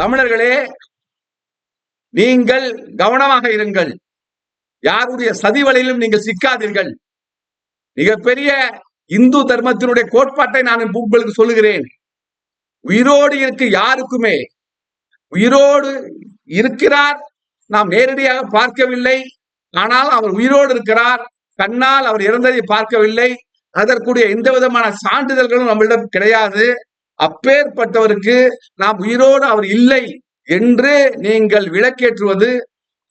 தமிழர்களே நீங்கள் கவனமாக இருங்கள். யாருடைய சதி வலையிலும் நீங்கள் சிக்காதீர்கள். மிகப்பெரிய இந்து தர்மத்தினுடைய கோட்பாட்டை நான் உங்களுக்கு சொல்லுகிறேன். உயிரோடு இருக்கு யாருக்குமே உயிரோடு இருக்கிறார் நாம் நேரடியாக பார்க்கவில்லை. ஆனால் அவர் உயிரோடு இருக்கிறார். கண்ணால் அவர் இறந்ததை பார்க்கவில்லை. அதற்குரிய எந்த விதமான சான்றிதழ்களும் நம்மளிடம் கிடையாது. அப்பேற்பட்டவருக்கு நாம் உயிரோடு அவர் இல்லை என்று நீங்கள் விளக்கேற்றுவது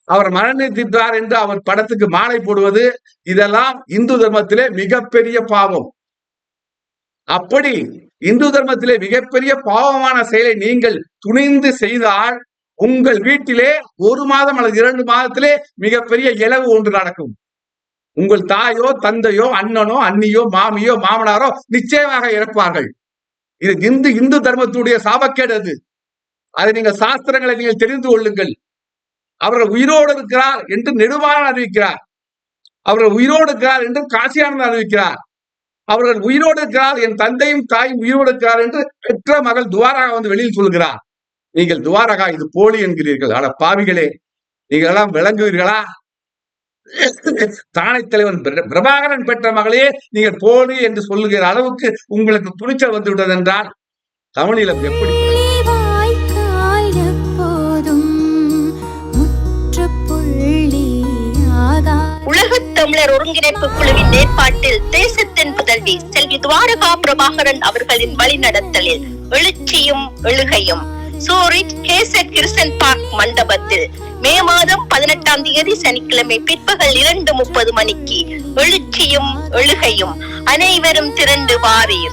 அவர் மரணித்திட்டார் என்று அவர் படத்துக்கு மாலை போடுவது இதெல்லாம் இந்து தர்மத்திலே மிகப்பெரிய பாவம். அப்படி இந்து தர்மத்திலே மிகப்பெரிய பாவமான செயலை நீங்கள் துணிந்து செய்தால் உங்கள் வீட்டிலே ஒரு மாதம் அல்லது இரண்டு மாதத்திலே மிகப்பெரிய இழவு ஒன்று நடக்கும். உங்கள் தாயோ தந்தையோ அண்ணனோ அண்ணியோ மாமியோ மாமனாரோ நிச்சயமாக இறப்பார்கள். இது இந்து இந்து தர்மத்துடைய சாபக்கேடு அது. அதை நீங்கள் சாஸ்திரங்களை நீங்கள் தெரிந்து கொள்ளுங்கள். அவர்கள் உயிரோடு இருக்கிறார் என்று நெடுவான அறிவிக்கிறார். அவர்கள் உயிரோடு இருக்கிறார் என்று காசியானந்தன் அறிவிக்கிறார். அவர்கள் உயிரோடு இருக்கிறார் என் தந்தையும் தாயும் உயிரோடு இருக்கிறார் என்று பெற்ற மகள் துவாரகா வந்து வெளியில் சொல்கிறார். நீங்கள் துவாரகா இது போலி என்கிறீர்கள். ஆனா பாவிகளே நீங்கள் எல்லாம் விளங்குவீர்களா? தானை தலைவன் பிர- பிரபாகரன் பெற்ற மகளே நீங்கள் போலி என்று சொல்லுகிற அளவுக்கு உங்களுக்கு துணிச்சல் வந்து விட்டது என்றால் தமிழிலம் எப்படி? உலகத் தமிழர் ஒருங்கிணைப்பு குழுவின் ஏற்பாட்டில் தேசத்தின் புதல்வி செல்வி துவாரகா பிரபாகரன் அவர்களின் வழிநடத்தலில் எழுச்சியும் எழுகையும் சூரிச் கேசட் கிருசன் பார்க் மண்டபத்தில். மே மாதம் பதினெட்டாம் தேதி சனிக்கிழமை பிற்பகல் இரண்டு முப்பது மணிக்கு. எழுச்சியும் எழுகையும் அனைவரும் திரண்டு வாரீர்